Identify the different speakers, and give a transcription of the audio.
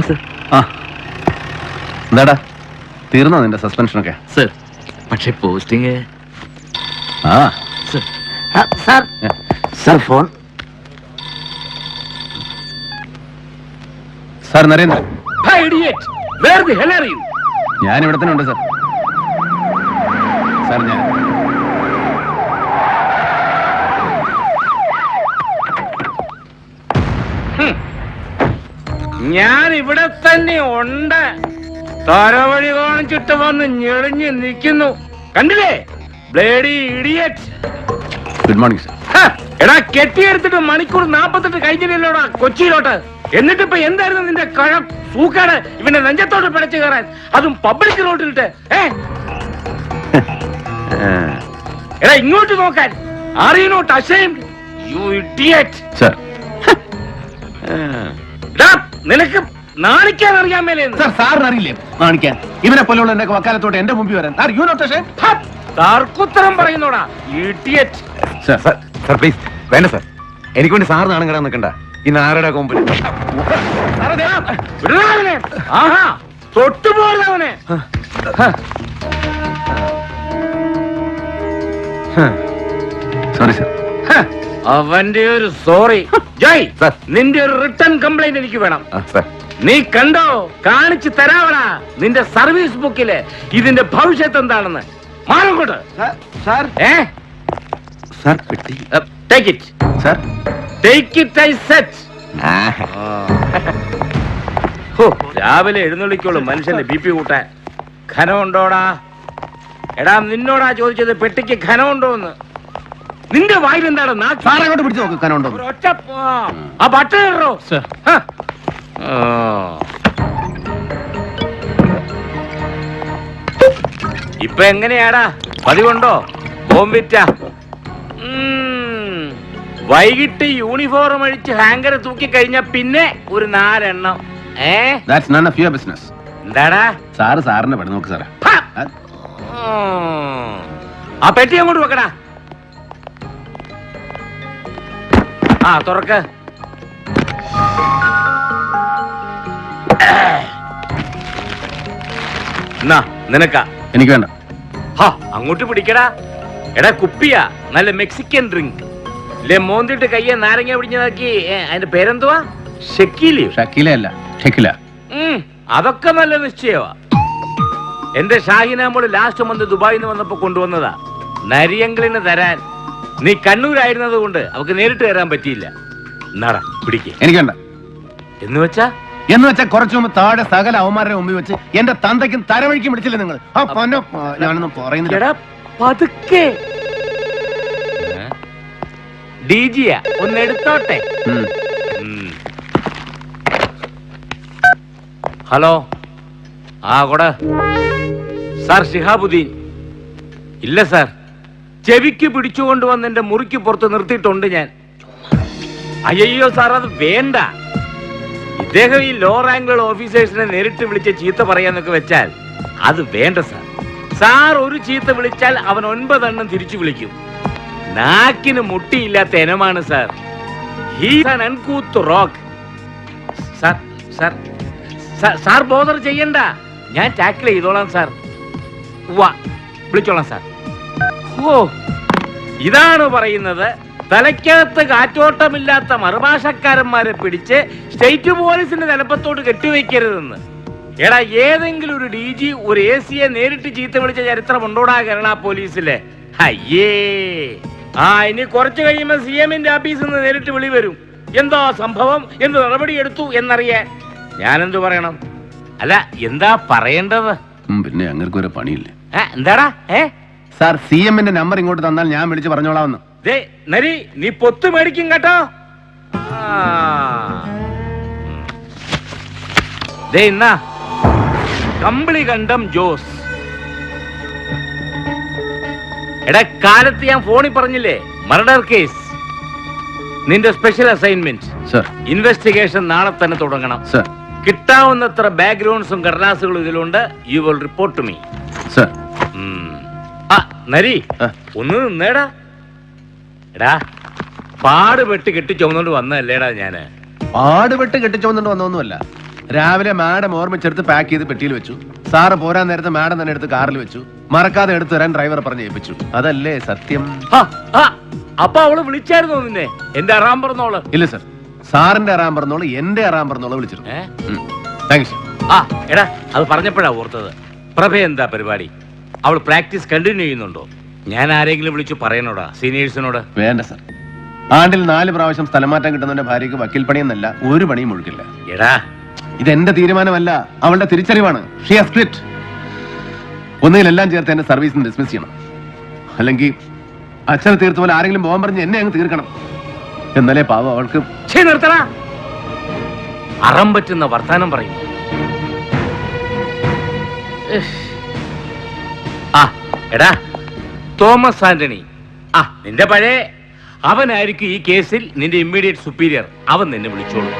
Speaker 1: Sir
Speaker 2: ആ. എന്താടാ? തീർന്നോ നിന്റെ സസ്പെൻഷനൊക്കെ
Speaker 1: സർ പക്ഷേ പോസ്റ്റിംഗ്
Speaker 2: ആ.
Speaker 1: Sir
Speaker 3: sir sir phone
Speaker 2: sir Narendran? ഞാൻ ഇവിടെ തന്നെ ഉണ്ട് സാർ ഞാൻ
Speaker 4: ഞാൻ ഇവിടെ തന്നെ ഉണ്ട്. തരവഴി കാണിച്ചിട്ട് വന്ന് ഞെളിഞ്ഞ് നിൽക്കുന്നു. കണ്ടില്ലേ? Bloody idiot.
Speaker 2: Good morning sir
Speaker 4: എടാ കെട്ടിയെടുത്തിട്ട് മണിക്കൂർ നാപ്പത്തെട്ട് കഴിഞ്ഞില്ലല്ലോടാ കൊച്ചിയിലോട്ട്. എന്നിട്ട് ഇപ്പൊ എന്തായിരുന്നു നിന്റെ കഴം? സൂക്കാട്. ഇവന്റെ നെഞ്ചത്തോട് പിടച്ചു കയറാൻ. അതും പബ്ലിക് റോഡിലിട്ട്. ഏ? എടാ ഇങ്ങോട്ട് നോക്കാൻ. Are you not ashamed you idiot
Speaker 2: sir
Speaker 4: എടാ നിനക്ക് നാണിക്കാൻ അറിയാൻ മേലെ
Speaker 2: സാർ സാറിന് അറിയില്ലേ? കാണിക്കാൻ ഇവനെ പോലെയുള്ള എന്റെ വക്കാലത്തോട്ട് എന്റെ മുമ്പിൽ വരാൻ. സാർ യു നോട്ട്
Speaker 4: താർക്കുത്തരം പറയുന്നോടാ. ഇഡിയറ്റ്
Speaker 2: സാർ
Speaker 5: സാർ പ്ലീസ് വേണ്ട സാർ എനിക്ക് വേണ്ടി സാർ നാണം കിടാൻ നിൽക്കണ്ട. ഇന്ന് ആരുടെ
Speaker 4: വിടണവനെ ആഹാ തൊട്ടുപോയതവനെ
Speaker 2: സോറി സാർ
Speaker 4: അവന്റെ ഒരു സോറി. ജയ്. നിന്റെ ഒരു റിട്ടേൺ കംപ്ലൈന്റ് എനിക്ക് വേണം.
Speaker 5: ആ സാർ.
Speaker 4: നീ കണ്ടോ? കാണിച്ചു തരാവടാ. നിന്റെ സർവീസ് ബുക്കിൽ ഇതിന്റെ ഭവിഷ്യത്ത് എന്താണെന്ന്.
Speaker 2: സാർ.
Speaker 4: ഏ?
Speaker 5: സാർ പെട്ടി.
Speaker 4: Take it
Speaker 2: sir.
Speaker 4: Take it I set ഹോ, രാവിലെ എഴുന്നള്ളിക്കോളൂ മനുഷ്യന്റെ ബി പി കൂട്ടാൻ. ഘനമുണ്ടോടാ? എടാ നിന്നോടാ ചോദിച്ചത് പെട്ടിക്ക് ഘനമുണ്ടോന്ന്. നിന്റെ വായിൽ എന്താണ്
Speaker 2: സാറങ്ങോട്ട് പിടിച്ചു നോക്ക് കനോണ്ടോ
Speaker 4: ഒരു ഒറ്റ ആ, പട്ടോ. ഇപ്പൊ എങ്ങനെയാടാ? പതിവുണ്ടോ? ബോംബിറ്റ. വൈകിട്ട് യൂണിഫോം അഴിച്ച് ഹാങ്കർ തൂക്കി കഴിഞ്ഞ പിന്നെ ഒരു നാലെണ്ണം. ഏ?
Speaker 2: That's none of your business
Speaker 4: എന്താടാ?
Speaker 2: സാറ് സാറിനെ പെടും നോക്ക് സാറേ. ആ
Speaker 4: പെട്ടി അങ്ങോട്ട് വെക്കടാ. ആ തുറക്ക. എന്നാ നിനക്കാ?
Speaker 2: എനിക്ക് വേണ്ട.
Speaker 4: ഹാ അങ്ങോട്ട് പിടിക്കടാ. എടാ കുപ്പിയാ. നല്ല മെക്സിക്കൻ ഡ്രിങ്ക്. ലെ മോന്തിട്ട് കയ്യെ നാരങ്ങ പിടിഞ്ഞതാക്കി അതിന്റെ പേരെന്തുവാ?
Speaker 2: ഷക്കീലി.
Speaker 4: അതൊക്കെ നല്ല നിശ്ചയമാ എന്റെ ഷാഹിനാമോൾ ലാസ്റ്റ് മന്ത് ദുബായിന്ന് നിന്ന് വന്നപ്പോ കൊണ്ടുവന്നതാ. നരിയങ്കളിന് തരാൻ. നീ കണ്ണൂരായിരുന്നത് കൊണ്ട് അവക്ക് നേരിട്ട് വരാൻ പറ്റിയില്ല. എന്നാടാ പിടിക്ക്.
Speaker 2: എനിക്ക് വേണ്ട.
Speaker 4: എന്ന് വെച്ചാ?
Speaker 2: എന്ന് വെച്ചാൽ കുറച്ചു മുമ്പ് താഴെ സകല അവന്മാരുടെ മുമ്പിൽ വെച്ച് എന്റെ തന്തയ്ക്കും തരവഴിക്കും പിടിച്ചില്ല നിങ്ങൾ? ആ പൊന്നോ ആ, ഞാനൊന്നും പറയുന്നില്ല.
Speaker 4: എടാ പതുക്കെ. ഡി ജിയാ ഒന്ന് എടുത്തോട്ടെ.
Speaker 2: ഉം.
Speaker 4: ഉം. ഹലോ. ആ കൊട. സാർ ഷിഹാബുദ്ദീൻ ഇല്ല സാർ. ചെവിക്ക് പിടിച്ചുകൊണ്ട് വന്ന് എന്റെ മുറിക്ക് പുറത്ത് നിർത്തിയിട്ടുണ്ട് ഞാൻ. അയ്യോ സാർ അത് വേണ്ട. ഇദ്ദേഹം ഈ ലോ റാങ്കുകൾ ഓഫീസേഴ്സിനെ നേരിട്ട് വിളിച്ച് ചീത്ത പറയാന്നൊക്കെ വെച്ചാൽ അത് വേണ്ട സാർ. സാർ ഒരു ചീത്ത വിളിച്ചാൽ അവൻ ഒൻപതെണ്ണം തിരിച്ചു വിളിക്കും. നാക്കിന് മുട്ടിയില്ലാത്ത ഇനമാണ് sir. Rock sir- sir bother ചെയ്യണ്ട. ഞാൻ ടാക്കിൾ ചെയ്തോളാം സാർ. വാ വിളിച്ചോളാം സാർ. ഓ. ഇതാണ് പറയുന്നത് തലയ്ക്കകത്ത് കാറ്റോട്ടമില്ലാത്ത മറുഭാഷക്കാരന്മാരെ പിടിച്ച് സ്റ്റേറ്റ് പോലീസിന്റെ തലപ്പത്തോട് കെട്ടിവെക്കരുതെന്ന് എടാ ഏതെങ്കിലും ഒരു ഡി ജി ഒരു എ സിയെ നേരിട്ട് ചീത്ത വിളിച്ച ചരിത്രം ഉണ്ടോടാ കേരള പോലീസിലെ? അയ്യേ ആ ഇനി കുറച്ചു കഴിയുമ്പോ സി എമ്മിന്റെ ഓഫീസിൽ നിന്ന് നേരിട്ട് വിളി വരും. എന്തോ സംഭവം? എന്ത് നടപടി എടുത്തു എന്നറിയാൻ. ഞാനെന്തു പറയണം? അല്ല എന്താ പറയേണ്ടത്?
Speaker 2: പിന്നെ അങ്ങനെ പണിയില്ലേ?
Speaker 4: എന്താടാ? ഏ?
Speaker 2: സാർ സി എമ്മിന്റെ നമ്പർ ഇങ്ങോട്ട് തന്നാൽ ഞാൻ വിളിച്ച് പറഞ്ഞോളാമെന്ന്.
Speaker 4: ദേ നരി നീ പൊത്ത് മേടിക്കും കേട്ടോ. ആ. ദേ ഇന്നാ. കമ്പിളി കണ്ടം ജോസ്. എടാ കാലത്ത് ഞാൻ ഫോണിൽ പറഞ്ഞില്ലേ? Murder case. നിന്റെ സ്പെഷ്യൽ അസൈൻമെന്റ്
Speaker 2: സർ.
Speaker 4: ഇൻവെസ്റ്റിഗേഷൻ നാളെ തന്നെ തുടങ്ങണം.
Speaker 2: സർ.
Speaker 4: കിട്ടാവുന്നത്ര ബാക്ക്ഗ്രൗണ്ട്സും കടലാസുകളും ഇതിലുണ്ട്. You will report to me
Speaker 2: sir.
Speaker 4: ആ നരി ഒന്ന് നിന്നേടാ. എടാ പാടുപെട്ട് കെട്ടി ചുമന്നോണ്ട് വന്നല്ലേടാ ഞാൻ.
Speaker 2: പാടുപെട്ട് ചുമന്നോണ്ട് വന്നൊന്നുമല്ല രാവിലെ മാഡം ഓർമ്മിച്ചെടുത്ത് പാക്ക് ചെയ്ത് പെട്ടിയിൽ വെച്ചു. സാറ് പോരാൻ നേരത്തെ മാഡം തന്നെ എടുത്ത് കാറിൽ വെച്ചു. മറക്കാതെ എടുത്തു തരാൻ ഡ്രൈവർ പറഞ്ഞ് ഏൽപ്പിച്ചു. അതല്ലേ സത്യം?
Speaker 4: അപ്പൊ അവൾ വിളിച്ചായിരുന്നോ നിന്നെ? എന്റെ അറാം പറഞ്ഞോൾ.
Speaker 2: ഇല്ല സർ. സാറിന്റെ അറാം പറഞ്ഞോൾ എന്റെ അറാം പറഞ്ഞോൾ വിളിച്ചിരുന്നു.
Speaker 4: ഏ?
Speaker 2: താങ്ക് യു
Speaker 4: ആ എടാ അത് പറഞ്ഞപ്പോഴാ ഓർത്തത്. പ്രഭ എന്താ പരിപാടി? അവൾ പ്രാക്ടീസ് കണ്ടിന്യൂ ചെയ്യുന്നുണ്ടോ? ഞാൻ ആരെങ്കിലും വിളിച്ചു പറയണോടാ? സീനിയേഴ്സിനോട്?
Speaker 2: വേണ്ട സർ. ആണ്ടിൽ നാല് പ്രാവശ്യം സ്ഥലമാറ്റം കിട്ടുന്ന കിട്ടുന്നവന്റെ ഭാര്യയ്ക്ക് വക്കീൽ പണിയെന്നല്ല ഒരു പണിയും ഒഴുക്കില്ല
Speaker 4: എടാ.
Speaker 2: ഇത് എന്റെ തീരുമാനമല്ല അവളുടെ തിരിച്ചറിവാണ്. ഷീ ഹാസ് ക്വിറ്റ് ഒന്നുകിൽ എല്ലാം ചേർത്ത് എന്റെ സർവീസിൽ നിന്ന് ഡിസ്മിസ് ചെയ്യണം. അല്ലെങ്കിൽ അച്ഛനെ തീർത്ത പോലെ ആരെങ്കിലും പോകാൻ പറഞ്ഞ് എന്നെ അങ്ങ് തീർക്കണം. എന്നാലേ പാവം അവൾക്ക്
Speaker 4: ഛേ നിർത്തടാ. അറം പറ്റുന്ന വർത്താനം പറയും. ഇഷ്. എടാ തോമസ് ആന്റണി. ആ നിന്റെ പഴയ. അവനായിരിക്കും ഈ കേസിൽ നിന്റെ ഇമ്മീഡിയറ്റ് സുപ്പീരിയർ. അവൻ നിന്നെ വിളിച്ചോളൂ.